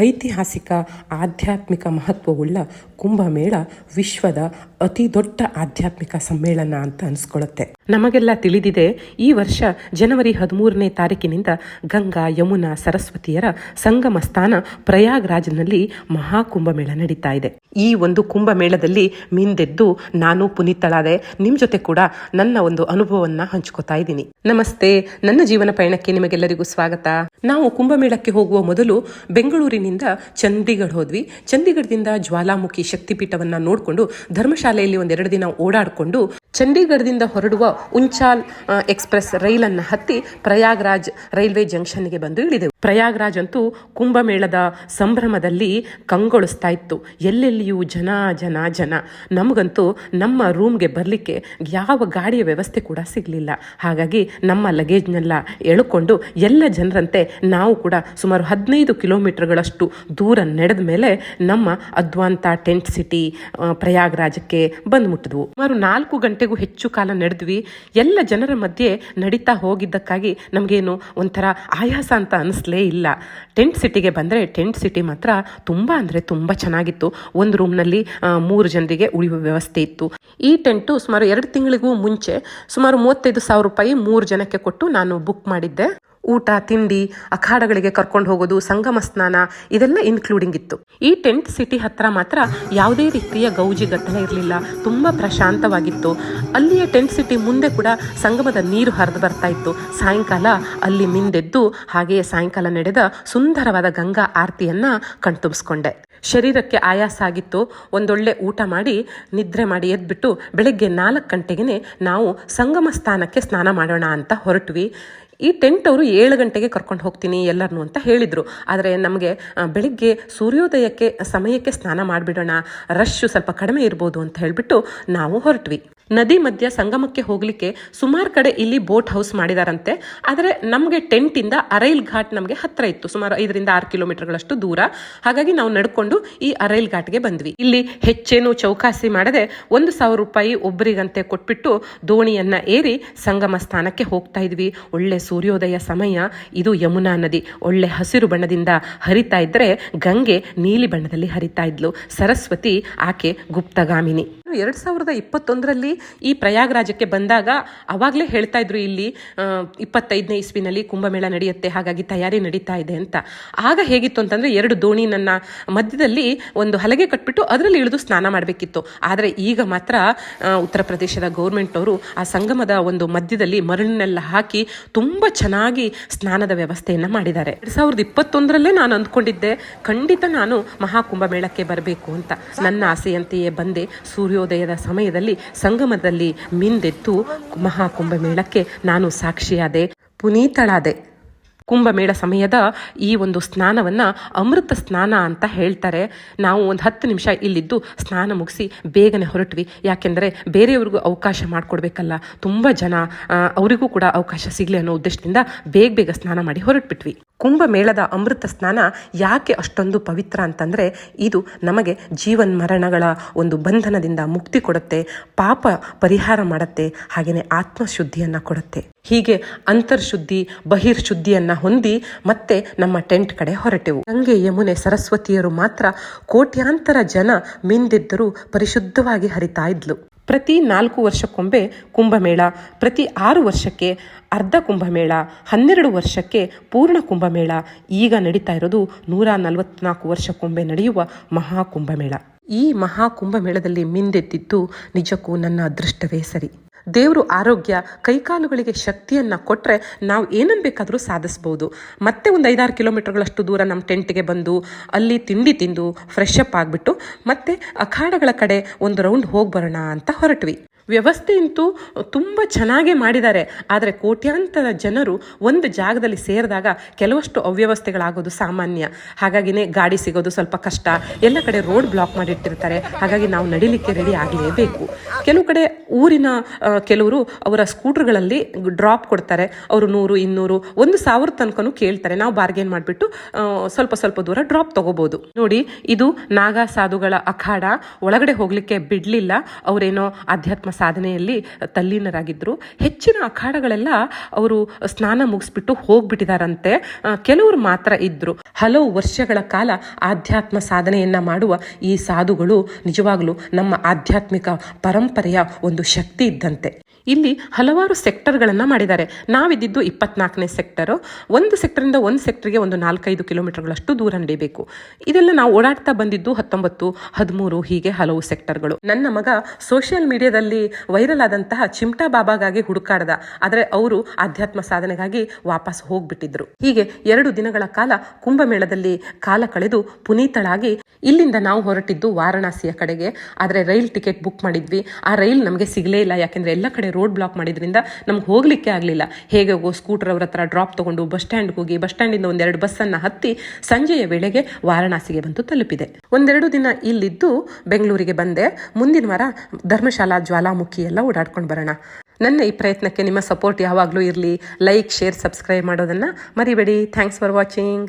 ಐತಿಹಾಸಿಕ ಆಧ್ಯಾತ್ಮಿಕ ಮಹತ್ವವುಳ್ಳ ಕುಂಭಮೇಳ ವಿಶ್ವದ ಅತಿ ದೊಡ್ಡ ಆಧ್ಯಾತ್ಮಿಕ ಸಮ್ಮೇಳನ ಅಂತ ಅನಿಸ್ಕೊಳ್ಳುತ್ತೆ ನಮಗೆಲ್ಲ ತಿಳಿದಿದೆ, ಈ ವರ್ಷ ಜನವರಿ ಹದಿಮೂರನೇ ತಾರೀಕಿನಿಂದ ಗಂಗಾ, ಯಮುನಾ, ಸರಸ್ವತಿಯರ ಸಂಗಮ ಸ್ಥಾನ ಪ್ರಯಾಗ್ರಾಜ್ನಲ್ಲಿ ಮಹಾಕುಂಭಮೇಳ ನಡೀತಾ ಇದೆ. ಈ ಒಂದು ಕುಂಭಮೇಳದಲ್ಲಿ ಮಿಂದೆದ್ದು ನಾನು ಪುನೀತಳಾದೆ, ನಿಮ್ ಜೊತೆ ಕೂಡ ನನ್ನ ಒಂದು ಅನುಭವವನ್ನ ಹಂಚ್ಕೋತಾ ಇದ್ದೀನಿ. ನಮಸ್ತೆ, ನನ್ನ ಜೀವನ ಪಯಣಕ್ಕೆ ನಿಮಗೆಲ್ಲರಿಗೂ ಸ್ವಾಗತ. ನಾವು ಕುಂಭಮೇಳಕ್ಕೆ ಹೋಗುವ ಮೊದಲು ಬೆಂಗಳೂರಿನಿಂದ ಚಂಡೀಗಢ ಹೋದ್ವಿ. ಚಂಡೀಗಢದಿಂದ ಜ್ವಾಲಾಮುಖಿ ಶಕ್ತಿಪೀಠವನ್ನ ನೋಡಿಕೊಂಡು ಧರ್ಮಶಾಲೆಯಲ್ಲಿ ಒಂದೆರಡು ದಿನ ಓಡಾಡಿಕೊಂಡು ಚಂಡೀಗಢದಿಂದ ಹೊರಡುವ ಉಂಚಾಲ್ ಎಕ್ಸ್ಪ್ರೆಸ್ ರೈಲನ್ನು ಹತ್ತಿ ಪ್ರಯಾಗ್ರಾಜ್ ರೈಲ್ವೆ ಜಂಕ್ಷನ್ಗೆ ಬಂದು ಇಳಿದೆವು. ಪ್ರಯಾಗ್ರಾಜ್ ಅಂತೂ ಕುಂಭಮೇಳದ ಸಂಭ್ರಮದಲ್ಲಿ ಕಂಗೊಳಿಸ್ತಾ ಇತ್ತು. ಎಲ್ಲೆಲ್ಲಿಯೂ ಜನ ಜನ ಜನ. ನಮಗಂತೂ ನಮ್ಮ ರೂಮ್ಗೆ ಬರಲಿಕ್ಕೆ ಯಾವ ಗಾಡಿಯ ವ್ಯವಸ್ಥೆ ಕೂಡ ಸಿಗಲಿಲ್ಲ. ಹಾಗಾಗಿ ನಮ್ಮ ಲಗೇಜ್ನೆಲ್ಲ ಎಳ್ಕೊಂಡು ಎಲ್ಲ ಜನರಂತೆ ನಾವು ಕೂಡ ಸುಮಾರು ಹದಿನೈದು ಕಿಲೋಮೀಟರ್ಗಳಷ್ಟು ದೂರ ನಡೆದ ಮೇಲೆ ನಮ್ಮ ಅದ್ವಾಂತ ಸಿಟಿ ಆ, ಪ್ರಯಾಗ್ರಾಜಕ್ಕೆ ಬಂದು ಮುಟ್ಟಿದ್ವು. ಸುಮಾರು ನಾಲ್ಕು ಗಂಟೆಗೂ ಹೆಚ್ಚು ಕಾಲ ನಡೆದ್ವಿ. ಎಲ್ಲ ಜನರ ಮಧ್ಯೆ ನಡೀತಾ ಹೋಗಿದ್ದಕ್ಕಾಗಿ ನಮಗೇನು ಒಂಥರ ಆಯಾಸ ಅಂತ ಅನಿಸ್ಲೇ ಇಲ್ಲ. ಟೆಂಟ್ ಸಿಟಿಗೆ ಬಂದರೆ ಟೆಂಟ್ ಸಿಟಿ ಮಾತ್ರ ತುಂಬ ಅಂದರೆ ತುಂಬ ಚೆನ್ನಾಗಿತ್ತು. ಒಂದು ರೂಮ್ನಲ್ಲಿ ಮೂರು ಜನರಿಗೆ ಉಳಿಯುವ ವ್ಯವಸ್ಥೆ ಇತ್ತು. ಈ ಟೆಂಟು ಸುಮಾರು ಎರಡು ತಿಂಗಳಿಗೂ ಮುಂಚೆ ಸುಮಾರು ಮೂವತ್ತೈದು ಸಾವಿರ ರೂಪಾಯಿ ಮೂರು ಜನಕ್ಕೆ ಕೊಟ್ಟು ನಾನು ಬುಕ್ ಮಾಡಿದ್ದೆ. ಊಟ, ತಿಂಡಿ, ಅಖಾಡಗಳಿಗೆ ಕರ್ಕೊಂಡು ಹೋಗೋದು, ಸಂಗಮ ಸ್ನಾನ ಇದೆಲ್ಲ ಇನ್ಕ್ಲೂಡಿಂಗ್ ಇತ್ತು. ಈ ಟೆಂಟ್ ಸಿಟಿ ಹತ್ರ ಮಾತ್ರ ಯಾವುದೇ ರೀತಿಯ ಗೌಜಿ ಗದ್ದಲ ಇರಲಿಲ್ಲ. ತುಂಬ ಪ್ರಶಾಂತವಾಗಿತ್ತು. ಅಲ್ಲಿಯ ಟೆಂಟ್ ಸಿಟಿ ಮುಂದೆ ಕೂಡ ಸಂಗಮದ ನೀರು ಹರಿದು ಬರ್ತಾ ಇತ್ತು. ಸಾಯಂಕಾಲ ಅಲ್ಲಿ ಮಿಂದೆದ್ದು ಹಾಗೆಯೇ ಸಾಯಂಕಾಲ ನಡೆದ ಸುಂದರವಾದ ಗಂಗಾ ಆರತಿಯನ್ನ ಕಣ್ತುಂಬಿಸ್ಕೊಂಡೆ. ಶರೀರಕ್ಕೆ ಆಯಾಸ ಆಗಿತ್ತು. ಒಂದೊಳ್ಳೆ ಊಟ ಮಾಡಿ ನಿದ್ರೆ ಮಾಡಿ ಎದ್ಬಿಟ್ಟು ಬೆಳಗ್ಗೆ ನಾಲ್ಕು ಗಂಟೆಗೆ ನಾವು ಸಂಗಮ ಸ್ಥಾನಕ್ಕೆ ಸ್ನಾನ ಮಾಡೋಣ ಅಂತ ಹೊರಟ್ವಿ. ಈ ಟೆಂಟ್ ಅವರು ಏಳು ಗಂಟೆಗೆ ಕರ್ಕೊಂಡು ಹೋಗ್ತೀನಿ ಎಲ್ಲರನ್ನು ಅಂತ ಹೇಳಿದರು. ಆದರೆ ನಮಗೆ ಬೆಳಿಗ್ಗೆ ಸೂರ್ಯೋದಯಕ್ಕೆ, ಸಮಯಕ್ಕೆ ಸ್ನಾನ ಮಾಡಿಬಿಡೋಣ ರಶ್ಶು ಸ್ವಲ್ಪ ಕಡಿಮೆ ಇರ್ಬೋದು ಅಂತ ಹೇಳಿಬಿಟ್ಟು ನಾವು ಹೊರಟ್ವಿ. ನದಿ ಮಧ್ಯ ಸಂಗಮಕ್ಕೆ ಹೋಗಲಿಕ್ಕೆ ಸುಮಾರು ಕಡೆ ಇಲ್ಲಿ ಬೋಟ್ ಹೌಸ್ ಮಾಡಿದಾರಂತೆ. ಆದರೆ ನಮಗೆ ಟೆಂಟಿಂದ ಅರೈಲ್ ಘಾಟ್ ನಮಗೆ ಹತ್ತಿರ ಇತ್ತು. ಸುಮಾರು ಐದರಿಂದ ಆರು ಕಿಲೋಮೀಟರ್ಗಳಷ್ಟು ದೂರ. ಹಾಗಾಗಿ ನಾವು ನಡ್ಕೊಂಡು ಈ ಅರೈಲ್ ಘಾಟ್ಗೆ ಬಂದ್ವಿ. ಇಲ್ಲಿ ಹೆಚ್ಚೇನು ಚೌಕಾಸಿ ಮಾಡದೆ ಒಂದು ಸಾವಿರ ರೂಪಾಯಿ ಒಬ್ಬರಿಗಂತೆ ಕೊಟ್ಬಿಟ್ಟು ದೋಣಿಯನ್ನ ಏರಿ ಸಂಗಮ ಸ್ಥಾನಕ್ಕೆ ಹೋಗ್ತಾ ಇದ್ವಿ. ಒಳ್ಳೆ ಸೂರ್ಯೋದಯ ಸಮಯ ಇದು ಯಮುನಾ ನದಿ. ಒಳ್ಳೆ ಹಸಿರು ಬಣ್ಣದಿಂದ ಹರಿತಾ ಇದ್ರೆ ಗಂಗೆ ನೀಲಿ ಬಣ್ಣದಲ್ಲಿ ಹರಿತಾ ಇದ್ಲು. ಸರಸ್ವತಿ ಆಕೆ ಗುಪ್ತಗಾಮಿನಿ. ಎರಡ್ ಸಾವಿರದ ಇಪ್ಪತ್ತೊಂದರಲ್ಲಿ ಈ ಪ್ರಯಾಗ್ರಾಜಕ್ಕೆ ಬಂದಾಗ ಅವಾಗಲೇ ಹೇಳ್ತಾ ಇದ್ರು ಇಲ್ಲಿ ಇಪ್ಪತ್ತೈದನೇ ಇಸ್ವಿನಲ್ಲಿ ಕುಂಭಮೇಳ ನಡೆಯುತ್ತೆ, ಹಾಗಾಗಿ ತಯಾರಿ ನಡೀತಾ ಇದೆ ಅಂತ. ಆಗ ಹೇಗಿತ್ತು ಅಂತಂದರೆ ಎರಡು ದೋಣಿ ನನ್ನ ಮಧ್ಯದಲ್ಲಿ ಒಂದು ಹಲಗೆ ಕಟ್ಬಿಟ್ಟು ಅದರಲ್ಲಿ ಇಳಿದು ಸ್ನಾನ ಮಾಡಬೇಕಿತ್ತು. ಆದರೆ ಈಗ ಮಾತ್ರ ಉತ್ತರ ಪ್ರದೇಶದ ಗೌರ್ಮೆಂಟ್ ಅವರು ಆ ಸಂಗಮದ ಒಂದು ಮಧ್ಯದಲ್ಲಿ ಮರಳನ್ನೆಲ್ಲ ಹಾಕಿ ತುಂಬ ಚೆನ್ನಾಗಿ ಸ್ನಾನದ ವ್ಯವಸ್ಥೆಯನ್ನು ಮಾಡಿದ್ದಾರೆ. ಎರಡು ಸಾವಿರದ ಇಪ್ಪತ್ತೊಂದರಲ್ಲೇ ನಾನು ಅಂದ್ಕೊಂಡಿದ್ದೆ, ಖಂಡಿತ ನಾನು ಮಹಾಕುಂಭಮೇಳಕ್ಕೆ ಬರಬೇಕು ಅಂತ. ನನ್ನ ಆಸೆಯಂತೆಯೇ ಬಂದೆ ಸೂರ್ಯೋದಯದ ಸಮಯದಲ್ಲಿ ಸಂಗಮದಲ್ಲಿ ಮಿಂದೆದ್ದು ಮಹಾಕುಂಭಮೇಳಕ್ಕೆ ನಾನು ಸಾಕ್ಷಿಯಾದೆ, ಪುನೀತಳಾದೆ. ಕುಂಭಮೇಳ ಸಮಯದ ಈ ಒಂದು ಸ್ನಾನವನ್ನ ಅಮೃತ ಸ್ನಾನ ಅಂತ ಹೇಳ್ತಾರೆ. ನಾವು ಒಂದು ಹತ್ತು ನಿಮಿಷ ಇಲ್ಲಿದ್ದು ಸ್ನಾನ ಮುಗಿಸಿ ಬೇಗನೆ ಹೊರಟ್ವಿ. ಯಾಕೆಂದರೆ ಬೇರೆಯವ್ರಿಗೂ ಅವಕಾಶ ಮಾಡಿಕೊಡ್ಬೇಕಲ್ಲ. ತುಂಬ ಜನ ಅವರಿಗೂ ಕೂಡ ಅವಕಾಶ ಸಿಗಲಿ ಅನ್ನೋ ಉದ್ದೇಶದಿಂದ ಬೇಗ ಬೇಗ ಸ್ನಾನ ಮಾಡಿ ಹೊರಟ್ಬಿಟ್ವಿ. ಕುಂಭಮೇಳದ ಅಮೃತ ಸ್ನಾನ ಯಾಕೆ ಅಷ್ಟೊಂದು ಪವಿತ್ರ ಅಂತಂದರೆ ಇದು ನಮಗೆ ಜೀವನ್ ಮರಣಗಳ ಒಂದು ಬಂಧನದಿಂದ ಮುಕ್ತಿ ಕೊಡುತ್ತೆ, ಪಾಪ ಪರಿಹಾರ ಮಾಡುತ್ತೆ ಹಾಗೆಯೇ ಆತ್ಮಶುದ್ಧಿಯನ್ನು ಕೊಡುತ್ತೆ. ಹೀಗೆ ಅಂತರ್ಶುದ್ಧಿ, ಬಹಿರ್ಶುದ್ಧಿಯನ್ನ ಹೊಂದಿ ಮತ್ತೆ ನಮ್ಮ ಟೆಂಟ್ ಕಡೆ ಹೊರಟೆವು. ಗಂಗೆ ಯಮುನೆ ಸರಸ್ವತಿಯರು ಮಾತ್ರ ಕೋಟ್ಯಾಂತರ ಜನ ಮಿಂದಿದ್ದರೂ ಪರಿಶುದ್ಧವಾಗಿ ಹರಿತಾ ಇದ್ಲು. ಪ್ರತಿ ನಾಲ್ಕು ವರ್ಷಕ್ಕೊಮ್ಮೆ ಕುಂಭಮೇಳ, ಪ್ರತಿ ಆರು ವರ್ಷಕ್ಕೆ ಅರ್ಧ ಕುಂಭಮೇಳ, ಹನ್ನೆರಡು ವರ್ಷಕ್ಕೆ ಪೂರ್ಣ ಕುಂಭಮೇಳ. ಈಗ ನಡೀತಾ ಇರೋದು ನೂರ ನಲವತ್ನಾಲ್ಕು ವರ್ಷಕ್ಕೊಮ್ಮೆ ನಡೆಯುವ ಮಹಾಕುಂಭಮೇಳ ಈ ಮಹಾಕುಂಭಮೇಳದಲ್ಲಿ ಮಿಂದೆದ್ದಿದ್ದು ನಿಜಕ್ಕೂ ನನ್ನ ಅದೃಷ್ಟವೇ ಸರಿ. ದೇವರು ಆರೋಗ್ಯ, ಕೈಕಾಲುಗಳಿಗೆ ಶಕ್ತಿಯನ್ನ ಕೊಟ್ಟರೆ ನಾವು ಏನನ್ನು ಬೇಕಾದರೂ ಸಾಧಿಸ್ಬೋದು. ಮತ್ತೆ ಒಂದು ಐದಾರು ಕಿಲೋಮೀಟರ್ಗಳಷ್ಟು ದೂರ ನಮ್ಮ ಟೆಂಟ್ಗೆ ಬಂದು, ಅಲ್ಲಿ ತಿಂಡಿ ತಿಂದು ಫ್ರೆಶ್ ಅಪ್ ಆಗಿಬಿಟ್ಟು, ಮತ್ತೆ ಅಖಾಡಗಳ ಕಡೆ ಒಂದು ರೌಂಡ್ ಹೋಗಿ ಬರೋಣ ಅಂತ ಹೊರಟ್ವಿ. ವ್ಯವಸ್ಥೆಯಂತೂ ತುಂಬ ಚೆನ್ನಾಗೇ ಮಾಡಿದ್ದಾರೆ. ಆದರೆ ಕೋಟ್ಯಾಂತರ ಜನರು ಒಂದು ಜಾಗದಲ್ಲಿ ಸೇರಿದಾಗ ಕೆಲವಷ್ಟು ಅವ್ಯವಸ್ಥೆಗಳಾಗೋದು ಸಾಮಾನ್ಯ. ಹಾಗಾಗಿನೇ ಗಾಡಿ ಸಿಗೋದು ಸ್ವಲ್ಪ ಕಷ್ಟ. ಎಲ್ಲ ಕಡೆ ರೋಡ್ ಬ್ಲಾಕ್ ಮಾಡಿಟ್ಟಿರ್ತಾರೆ. ಹಾಗಾಗಿ ನಾವು ನಡಿಲಿಕ್ಕೆ ರೆಡಿ ಆಗಲೇಬೇಕು. ಕೆಲವು ಕಡೆ ಊರಿನ ಕೆಲವರು ಅವರ ಸ್ಕೂಟರ್ಗಳಲ್ಲಿ ಡ್ರಾಪ್ ಕೊಡ್ತಾರೆ. ಅವರು ನೂರು, ಇನ್ನೂರು, ಒಂದು ಸಾವಿರ ತನಕನೂ ಕೇಳ್ತಾರೆ. ನಾವು ಬಾರ್ಗೇನ್ ಮಾಡಿಬಿಟ್ಟು ಸ್ವಲ್ಪ ಸ್ವಲ್ಪ ದೂರ ಡ್ರಾಪ್ ತಗೋಬಹುದು ನೋಡಿ, ಇದು ನಾಗಾ ಸಾಧುಗಳ ಅಖಾಡ. ಒಳಗಡೆ ಹೋಗ್ಲಿಕ್ಕೆ ಬಿಡಲಿಲ್ಲ. ಅವರೇನೋ ಆಧ್ಯಾತ್ಮ ಸಾಧನೆಯಲ್ಲಿ ತಲ್ಲೀನರಾಗಿದ್ರು. ಹೆಚ್ಚಿನ ಅಖಾಡಗಳೆಲ್ಲ ಅವರು ಸ್ನಾನ ಮುಗಿಸ್ಬಿಟ್ಟು ಹೋಗ್ಬಿಟ್ಟಿದಾರಂತೆ. ಕೆಲವರು ಮಾತ್ರ ಇದ್ದರು ಹಲವು ವರ್ಷಗಳ ಕಾಲ ಆಧ್ಯಾತ್ಮ ಸಾಧನೆಯನ್ನ ಮಾಡುವ ಈ ಸಾಧುಗಳು ನಿಜವಾಗ್ಲೂ ನಮ್ಮ ಆಧ್ಯಾತ್ಮಿಕ ಪರಂಪರೆಯ ಒಂದು ಶಕ್ತಿ ಇದ್ದಂತೆ. ಇಲ್ಲಿ ಹಲವಾರು ಸೆಕ್ಟರ್ಗಳನ್ನು ಮಾಡಿದ್ದಾರೆ. ನಾವಿದ್ದಿದ್ದು ಇಪ್ಪತ್ನಾಲ್ಕನೇ ಸೆಕ್ಟರು. ಒಂದು ಸೆಕ್ಟರಿಂದ ಒಂದು ಸೆಕ್ಟರ್ಗೆ ಒಂದು ನಾಲ್ಕೈದು ಕಿಲೋಮೀಟರ್ಗಳಷ್ಟು ದೂರ ನಡೀಬೇಕು. ಇದೆಲ್ಲ ನಾವು ಓಡಾಡ್ತಾ ಬಂದಿದ್ದು ಹತ್ತೊಂಬತ್ತು, ಹದಿಮೂರು, ಹೀಗೆ ಹಲವು ಸೆಕ್ಟರ್ಗಳು. ನನ್ನ ಮಗ ಸೋಷಿಯಲ್ ಮೀಡಿಯಾದಲ್ಲಿ ವೈರಲ್ ಆದಂತಹ ಚಿಮ್ಟಾ ಬಾಬಾಗಾಗಿ ಹುಡುಕಾಡ್ದ. ಆದರೆ ಅವರು ಆಧ್ಯಾತ್ಮ ಸಾಧನೆಗಾಗಿ ವಾಪಸ್ ಹೋಗ್ಬಿಟ್ಟಿದ್ರು. ಹೀಗೆ ಎರಡು ದಿನಗಳ ಕಾಲ ಕುಂಭಮೇಳದಲ್ಲಿ ಕಾಲ ಕಳೆದು ಪುನೀತಳಾಗಿ ಇಲ್ಲಿಂದ ನಾವು ಹೊರಟಿದ್ದು ವಾರಣಾಸಿಯ ಕಡೆಗೆ. ಆದರೆ ರೈಲ್ ಟಿಕೆಟ್ ಬುಕ್ ಮಾಡಿದ್ವಿ. ಆ ರೈಲ್ ನಮಗೆ ಸಿಗಲೇ ಇಲ್ಲ. ಯಾಕೆಂದ್ರೆ ಎಲ್ಲ ಕಡೆ ರೋಡ್ ಬ್ಲಾಕ್ ಮಾಡಿದ್ರಿಂದ ನಮ್ಗೆ ಹೋಗ್ಲಿಕ್ಕೆ ಆಗಲಿಲ್ಲ. ಹೇಗೆ ಸ್ಕೂಟರ್ ಅವ್ರ ಹತ್ರ ಡ್ರಾಪ್ ತಗೊಂಡು ಬಸ್ ಸ್ಟ್ಯಾಂಡ್ಗೆ ಹೋಗಿ ಬಸ್ ಸ್ಟ್ಯಾಂಡಿಂದ ಒಂದೆರಡು ಬಸ್ಸನ್ನು ಹತ್ತಿ ಸಂಜೆಯ ವೇಳೆಗೆ ವಾರಣಾಸಿಗೆ ಬಂದು ತಲುಪಿದೆ. ಒಂದೆರಡು ದಿನ ಇಲ್ಲಿದ್ದು ಬೆಂಗಳೂರಿಗೆ ಬಂದೆ. ಮುಂದಿನ ವಾರ ಧರ್ಮಶಾಲಾ ಜ್ವಾಲಾಮುಖಿ ಎಲ್ಲ ಓಡಾಡ್ಕೊಂಡು ಬರೋಣ. ನನ್ನ ಈ ಪ್ರಯತ್ನಕ್ಕೆ ನಿಮ್ಮ ಸಪೋರ್ಟ್ ಯಾವಾಗಲೂ ಇರಲಿ. ಲೈಕ್ ಶೇರ್ ಸಬ್ಸ್ಕ್ರೈಬ್ ಮಾಡೋದನ್ನು ಮರಿಬೇಡಿ. Thanks for watching